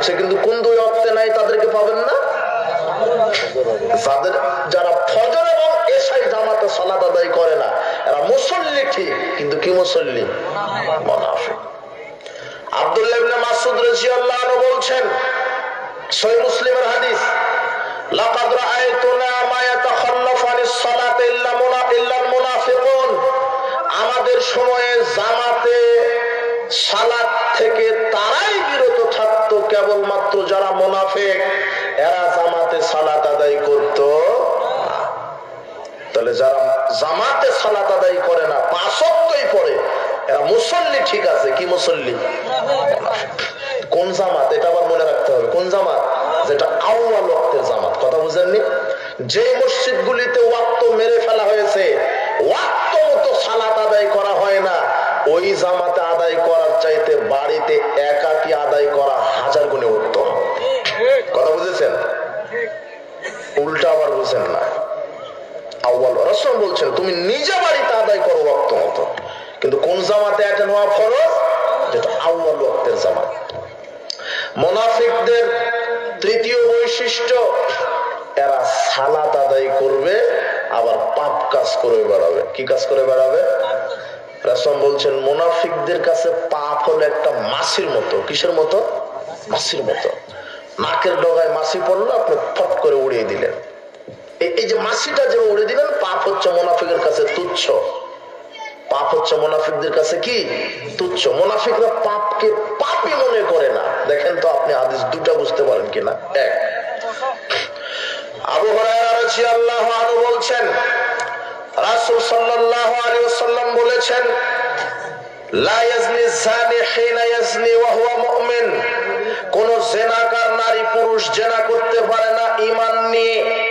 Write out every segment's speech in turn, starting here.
করছে কিন্তু কোন দুই অক্তে নাই তাদেরকে পাবেন না। যাদের যারা ফজর এবং এসাই জামাতে সালাত আদায় করে না, এরা মুসল্লি ঠিক, কিন্তু কি মুসল্লি? বলছেন মুসলিমের হাদিস আমাদের সময়ে তাহলে যারা জামাতে সালাত আদায় করে না পাঁচকই পড়ে এরা মুসল্লি ঠিক আছে, কি মুসল্লি? কোন জামাত? এটা আবার মনে রাখতে হবে, কোন জামাত? যেটা আউয়াল ওয়াক্তের জামাত। কথা বুঝেননি? যে মসজিদ গুলিতে ওয়াক্ত জামাতে অ্যাটেন্ড হওয়া ফরজ? যেটা আউ্বাল ওয়াক্তের জামাত। মোনাফিকদের তৃতীয় বৈশিষ্ট্য, এরা সালাত আদায় করবে, আবার পাপ কাজ করে বেড়াবে। কি কাজ করে বেড়াবে? রাসম বলছেন, মোনাফিকদের কাছে পাপ হলো একটা মাসির মতো। কিসের মতো? মাসির মতো। নাকের ডগায় মাসি পড়ল, আপনি ফট করে উড়িয়ে দিলেন। এই- যে মাসিটা যে উড়িয়ে দিলেন, পাপ হচ্ছে মোনাফিকের কাছে তুচ্ছ। পাপ হচ্ছে মোনাফিকদের কাছে কি? তুচ্ছ। মোনাফিকরা পাপকে পাপই মনে করে না। দেখেন তো আপনি হাদিস দুটা বুঝতে পারেন কিনা। এক। আবু আনহু বলছেন বলেছেন, লা কোন জেনাকার, নারী, পুরুষ জেনা করতে পারে না নিয়ে।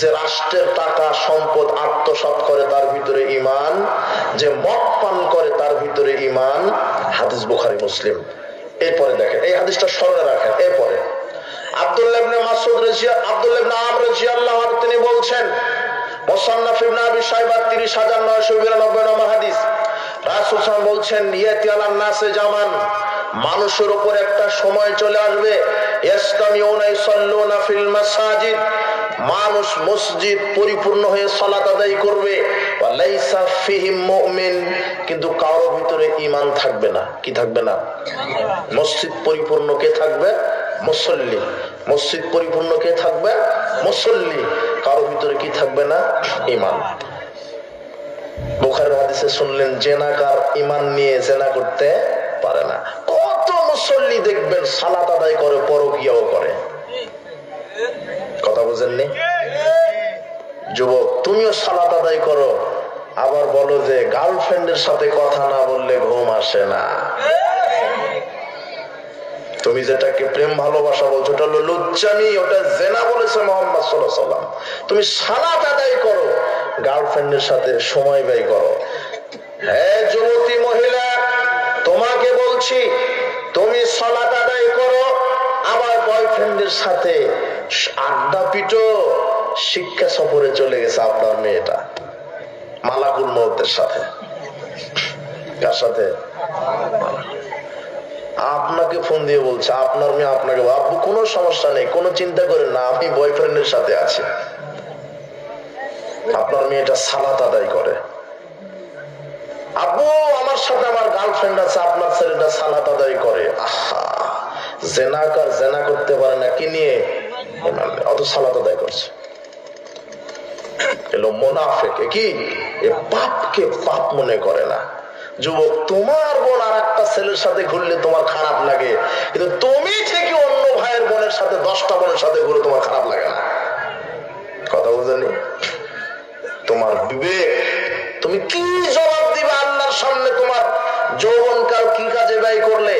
যে রাষ্ট্রের টাকা সম্পদ আত্মসাৎ করে তার ভিতরে ইমান যে মদ পান করে তার ভিতরে ইমান হাদিস বুখারি, মুসলিম। এরপরে দেখেন, এই হাদিসটা স্মরণে রাখেন। এরপরে আব্দুল্লাহ তিনি বলছেন, মুসান্নাফ ইবনে আবি শাইবা 30992 নম্বর হাদিস। বলছেন নাসে জামান। মানুষের উপর একটা সময় চলে আসবে। মানুষ মসজিদ পরিপূর্ণ হয়ে সালাত আদায় করবে। কিন্তু কারোর ভিতরে ঈমান থাকবে না। কি থাকবে না? মসজিদ পরিপূর্ণ কে থাকবে? মুসল্লি। মসজিদ পরিপূর্ণ কে থাকবে? মুসল্লি। কারোর ভিতরে কি থাকবে না? ইমান বুখারের হাদিসে শুনলেন জেনাকার ইমান নিয়ে জেনা করতে পারে না। মুসল্লি দেখবেন সালাত আদায় করে, পরকিয়াও করে। কথা বুঝেননি? যুবক, তুমিও সালাত আদায় করো। আবার বলো যে, গার্লফ্রেন্ডের সাথে কথা না বললে ঘুম আসে না। তুমি যেটাকে প্রেম ভালোবাসা বলছো, ওটা হলো লুচ্চামি ওটা জেনা বলেছে মোহাম্মদ সাল্লাম তুমি সালাত আদায় করো, গার্লফ্রেন্ডের সাথে সময় ব্যয় করো। হ্যাঁ যুবতী মহিলা, তোমাকে বলছি তুমি সালাত আদায় করো আবার বয়ফ্রেন্ডের সাথে আড্ডা পিটো, শিক্ষা সফরে চলে গেছে আপনার মেয়েটা, মালাকুল মহতের সাথে। কার সাথে? আপনাকে ফোন দিয়ে বলছে, আপনার মেয়ে আপনাকে আব্বু কোনো সমস্যা নেই, কোনো চিন্তা করেন না, আমি বয়ফ্রেন্ডের সাথে আছি। আপনার মেয়েটা সালাত আদায় করে। আব্বু আমার সাথে আমার গার্লফ্রেন্ড আছে, আপনার ছেলেটা সালাত আদায় করে। আহা জেনাকার জেনা করতে পারে না, কি নিয়ে? অত সালাত আদায় করছে। এলো মোনাফেকে কি? এ পাপকে পাপ মনে করে না। যুবক, তোমার বোন আর একটা ছেলের সাথে ঘুরলে তোমার খারাপ লাগে। কিন্তু তুমি ঠিকই অন্য ভাইয়ের বোনের সাথে, দশটা বোনের সাথে ঘুরে তোমার খারাপ লাগে না। কথা বুঝেনি তোমার বিবেক, তুমি কি সামনে তোমার যৌবনকাল কি কাজে ব্যয় করলে?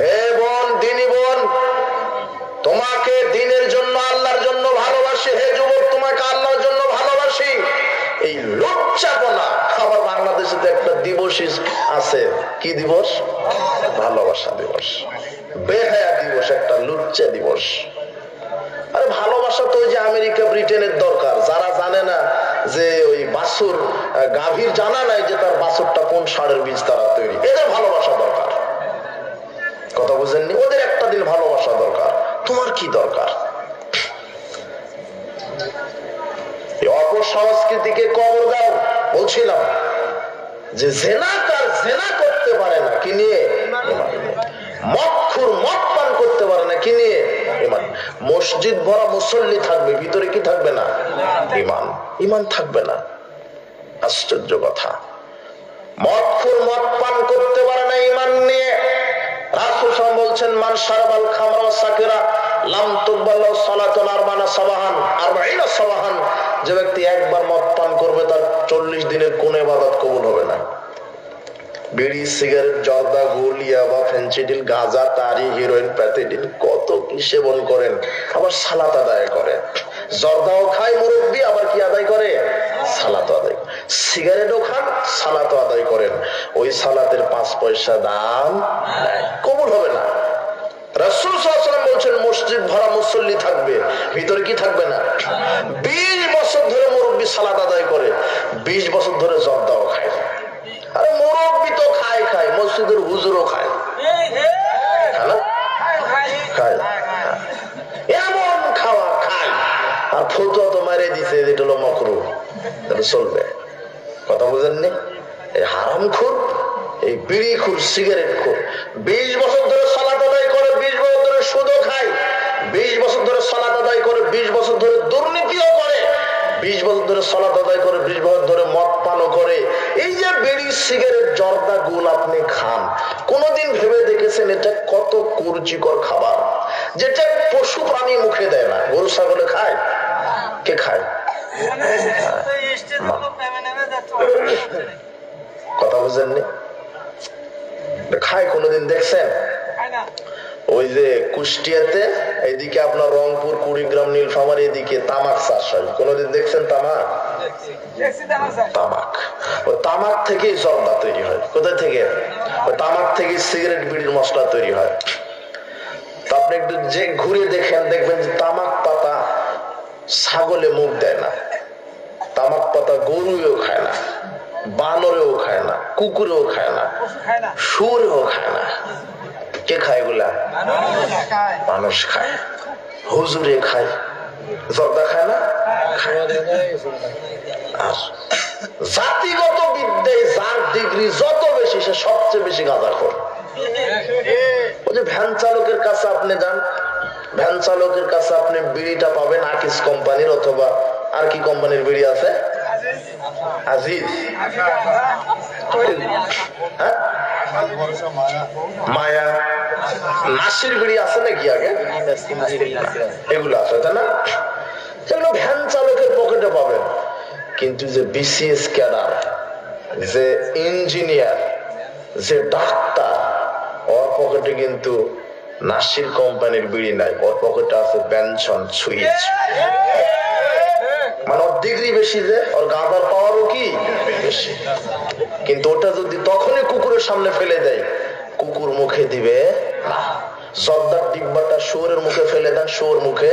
হে বোন, দিনী বোন, তোমাকে দিনের জন্য আল্লাহর জন্য ভালোবাসি। হে যুবক, তোমাকে আল্লাহর জন্য ভালোবাসি। এই লুচ্চাপনা, আবার বাংলাদেশে তো একটা দিবস আছে। কি দিবস? ভালোবাসা দিবস। বেহায়া দিবস, একটা লুচ্চা দিবস। আরে ভালোবাসা তো ওই যে আমেরিকা, ব্রিটেনের দরকার। যারা জানে না যে ওই বাসুর গাভীর জানা নাই যে তার বাসুরটা কোন সারের বীজ তারা তৈরি। এদের ভালোবাসা দরকার। কথা বুঝেননি? ওদের একটা দিন ভালোবাসা দরকার। তোমার কি দরকার? এই অপসংস্কৃতিকে কবর দাও। বলছিলাম যে জেনাকার জেনা করতে পারে না, কি নিয়ে? মক্ষুর মদ পান করতে পারে না, কি নিয়ে? মসজিদ ভরা মুসল্লি থাকবে ভিতরে কি থাকবে না? ইমান। ইমান থাকবে না। আশ্চর্য কথা। মদ পান করতে পারে না ইমান নিয়ে। রাসূল বলছেন মান শারাবাল খামরা সাকিরা লাম তুকবাল্লাহু সালাতুন আরবানা সাবাহান। আরবাঈনা সাবাহান। যে ব্যক্তি একবার মদ পান করবে তার 40 দিনের কোন ইবাদত কবুল হবে না। বিড়ি, সিগারেট, জর্দা গুল ইয়াবা ফেন্সিডিল গাঁজা, তারি, হিরোইন, প্যাথিডিল, কত কি সেবন করেন, আবার সালাত আদায় করেন জর্দাও খায় মুরব্বী, আবার কি আদায় করে? সালাত আদায় সিগারেটও খান সালাত আদায় করেন। ওই সালাতের পাঁচ পয়সা দাম কবুল হবে না। রাসূল ওয়াসাল্লাম বলছেন, মসজিদ ভরা মুসল্লি থাকবে, ভিতরে কি থাকবে না? বিশ বছর ধরে মুরব্বী সালাত আদায় করে, বিশ বছর ধরে জর্দাও খায় আরে মুরব্বী তো খায় খায়, মসজিদের হুজুরও খায়। এমন খাওয়া খায়। আর ফতুয়া তো মারে দিছে এটা হলো মকরু। চলবে। কথা বুঝেননি? এই হারাম খুর এই বিড়ি খুর সিগারেট খুর বিশ বছর ধরে সালাত আদায় করে, বিশ বছর ধরে সুদও খায়। বিশ বছর ধরে সালাত আদায় করে, বিশ বছর ধরে দুর্নীতিও করে। বিশ বছর ধরে সালাত আদায় করে, বিশ বছর ধরে মদ পানও করে। এই যে বিড়ি, সিগারেট, জর্দা গুল আপনি খান, কোনোদিন ভেবে দেখেছেন এটা কত কুরুচিকর খাবার? যেটা পশু প্রাণী মুখে দেয় না। গরু, ছাগলে খায়? কে খায়? কথা বুঝেননি? খায় কোনোদিন, দেখছেন? ওই যে কুষ্টিয়াতে, এইদিকে আপনার রংপুর, কুড়িগ্রাম, নীলফামার, এদিকে তামাক চাষ হয়। কোনোদিন দেখছেন তামাক? তামাক। ওই তামাক থেকেই জর্দা তৈরি হয়। কোথায় থেকে? ওই তামাক থেকে সিগারেট বিড়ির মশলা তৈরি হয়। আপনি একটু যে ঘুরে দেখেন দেখবেন যে তামাক পাতা ছাগলে মুখ দেয় না। তামাক পাতা গরুও খায় না বানরেও খায় না কুকুরেও খায় না সুরেও খায় না। কে খায় এগুলা? মানুষ খায়। হুজুরে খায়। জর্দা খায় না। আর জাতিগত বিদ্যায় যার ডিগ্রি যত বেশি সে সবচেয়ে বেশি খোর। ওই যে ভ্যান চালকের কাছে আপনি যান ভ্যান চালকের কাছে আপনি বিড়িটা পাবেন আকিস কোম্পানির অথবা আর কি কোম্পানির বিড়ি আছে? আজিজ। হ্যাঁ? মায়া। নাসির বিড়ি আছে নাকি আগে? এগুলো আছে তাই না? সেগুলো ভ্যান চালকের পকেটে পাবেন। কিন্তু যে বিসিএস ক্যাডার, যে ইঞ্জিনিয়ার, যে ডাক্তার, ওর পকেটে কিন্তু নাসির কোম্পানির বিড়ি নাই। ওর পকেটে আছে ব্যঞ্জন সুইচ। মানে ওর ডিগ্রি বেশি যে, ওর গাঁদার পাওয়ারও কি? বেশি। কিন্তু ওটা যদি তখনই কুকুরের সামনে ফেলে দেয়, কুকুর মুখে দিবে না। জর্দার ডিব্বাটা শুয়োরের মুখে ফেলে দেন, শুয়োর মুখে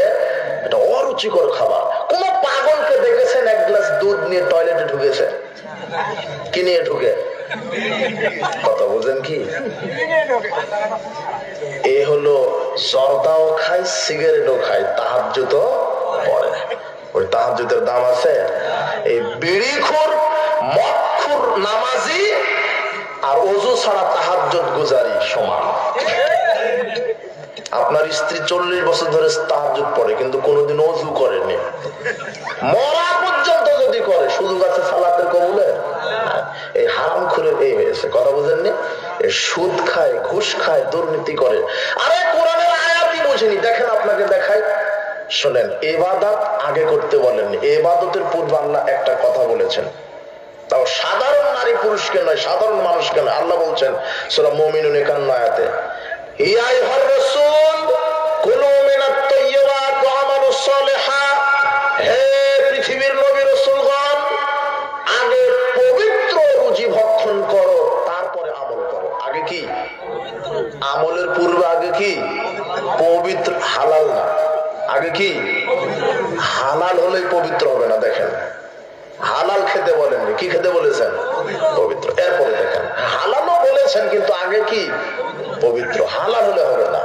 এটা অরুচিকর খাবার। কোন পাগলকে দেখেছেন এক গ্লাস দুধ নিয়ে টয়লেটে ঢুকেছে? কি নিয়ে ঢুকে? কথা বুঝেন কি? এ হলো জর্দাও খায়, সিগারেটও খায় তাহাজ্জুদ পরে ওই তাহাজ্জুদের দাম আছে, এই বিড়িখোর, মদখোর নামাজি আর অজু ছাড়া তাহাজ্জুদ গুজারি সমান। আপনার স্ত্রী চল্লিশ বছর ধরে তাহাজ্জুদ পড়ে, কিন্তু কোনোদিন অজু করেনি। মরা পর্যন্ত যদি করে শুধু গাছে সালাতের কবুলে? এই হারাম খুলে এই হয়েছে, কথা বুঝেননি? সুদ খায়, ঘুষ খায়, দুর্নীতি করে। আরে কোরআনের আয়াতই বুঝিনি, দেখেন আপনাকে দেখাই। শোনেন, এবাদাত আগে করতে বলেননি। এবাদতের পূর্বে আল্লাহ একটা কথা বলেছেন। তাও সাধারণ নারী পুরুষকে নয়, সাধারণ মানুষকে নয়। আল্লাহ বলছেন সেটা মমিনুন একান্ন আয়াতে আগে পবিত্র রুজি ভক্ষণ করো, তারপরে আমল করো। আগে কি? আমলের পূর্বে আগে কি? পবিত্র, হালাল আগে কি? হালাল হলে পবিত্র হবে না, দেখেন। হালাল খেতে বলেননি কি খেতে বলেছেন? পবিত্র। এরপরে দেখেন, হালালও বলেছেন, কিন্তু আগে কি? পবিত্র। হালাল হলে হবে না।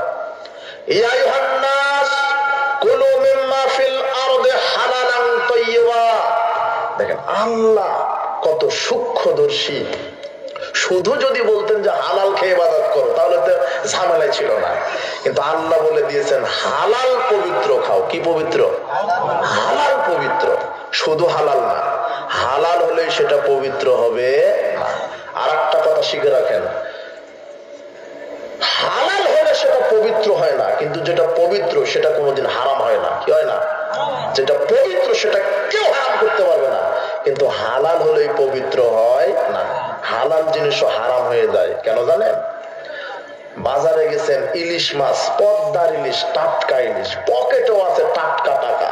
আল্লাহ বলে দিয়েছেন, হালাল পবিত্র খাও। কি পবিত্র? হালাল পবিত্র। শুধু হালাল না হালাল হলে সেটা পবিত্র হবে। আর একটা কথা শিখে রাখেন। হালাল হলে সেটা পবিত্র হয় না, কিন্তু যেটা পবিত্র সেটা কোনোদিন হারাম হয় না। কি হয় না? যেটা পবিত্র সেটা কেউ হারাম করতে পারবে না। কিন্তু হালাল হলেই পবিত্র হয় না। হালাল জিনিসও হারাম হয়ে যায়। কেন জানেন? বাজারে গেছেন ইলিশ মাছ, পদ্মার ইলিশ, টাটকা ইলিশ। পকেটেও আছে টাটকা টাকা।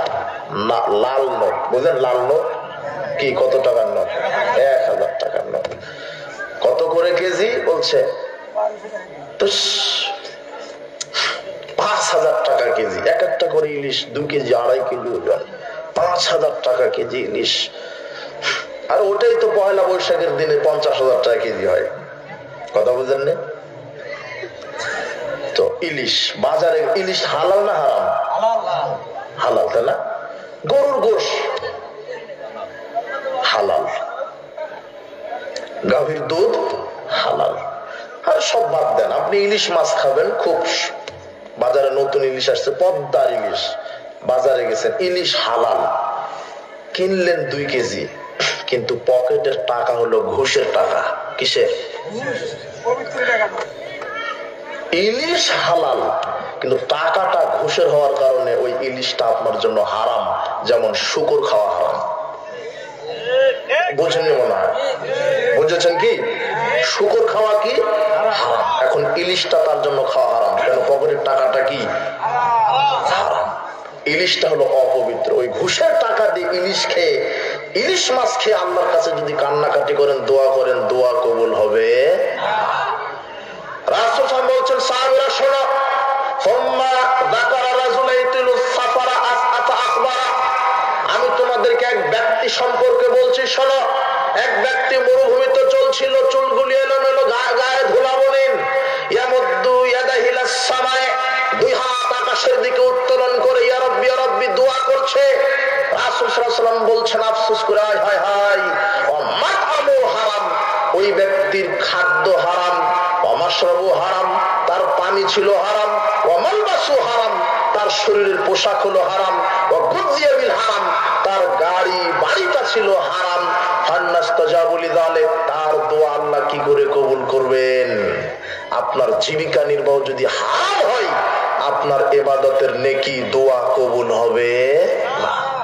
না, লাল নোট। বুঝলেন লাল নোট? কি কত টাকার নোট? এক হাজার টাকার নোট। কত করে কেজি? বলছে পাঁচ হাজার টাকা কেজি। এক একটা করে ইলিশ দু কেজি আড়াই কেজি ওজন পাঁচ হাজার টাকা কেজি ইলিশ। আর ওটাই তো পয়লা বৈশাখের দিনে পঞ্চাশ হাজার টাকা কেজি হয়। কথা বুঝেন না? তো ইলিশ বাজারে ইলিশ হালাল না হারাম? হালাল তাই না? গরুর গোশ হালাল গাভীর দুধ হালাল। আর সব বাদ দেন। আপনি ইলিশ মাছ খাবেন, খুব বাজারে নতুন ইলিশ আসছে, পদ্মার ইলিশ। বাজারে গেছেন, ইলিশ হালাল। কিনলেন দুই কেজি, কিন্তু পকেটের টাকা হলো ঘুষের টাকা। কিসের? ইলিশ হালাল, কিন্তু টাকাটা ঘুষের হওয়ার কারণে ওই ইলিশটা আপনার জন্য হারাম, যেমন শুকর খাওয়া হারাম বোঝেননি মনে হয়। বুঝেছেন কি? শুকর খাওয়া কি? এখন ইলিশটা তার জন্য খাওয়া হারাম। কেন? পকেটের টাকাটা কি? ইলিশটা হলো অপবিত্র। ওই ঘুষের টাকা দিয়ে ইলিশ খেয়ে, ইলিশ মাছ খেয়ে আল্লাহর কাছে যদি কান্নাকাটি করেন, দোয়া করেন, দোয়া কবুল হবে। রাসূল বলছেন, সাহাবীরা, শোনো আফসোস হায় হায়। হারাম। ওই ব্যক্তির খাদ্য হারাম। অমাশ্রবু হারাম। তার পানি ছিল হারাম। অমালবাসু হারাম। তার শরীরের পোশাক হলো হারাম। আপনার জীবিকা নির্বাহ যদি হারাম হয়, আপনার এবাদতের নেকি, দোয়া কবুল হবে না।